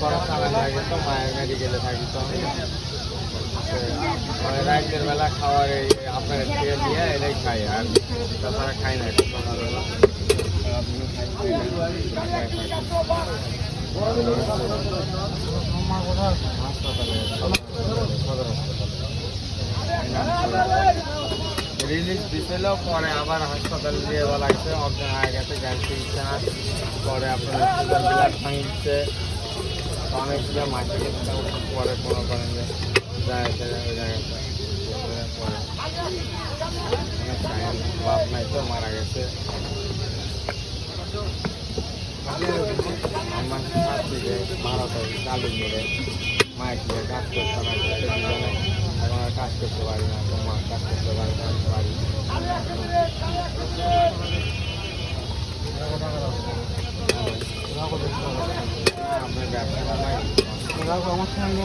করা চালান লাগে তো মায়ের মেডিকেলে থাকি তো আমি রাতের বেলা খাওয়ার এই আপনার খেয়ে দিয়ে এটাই খাই আর তাছাড়া খাই না সকালবেলা হাসপাতালে সদর হাসপাতালে রিলিজ দিছিল, পরে আবার হাসপাতালে দিয়ে বলা হয়েছে অজ্ঞান হয়ে গেছে জ্ঞান চিকিৎসা। পরে আপনার সুগার ভাঙছে অনেকগুলো মাটি পরে কোনো করেন যে জায়গাতে ওই জায়গাতে অনেক নাই তো, মারা গেছে। আমার মারা তো চালু করে মায়ের থেকে কাজ করতে কাজ করতে পারি না মা কাজ করতে পারি না পারি আমার সঙ্গে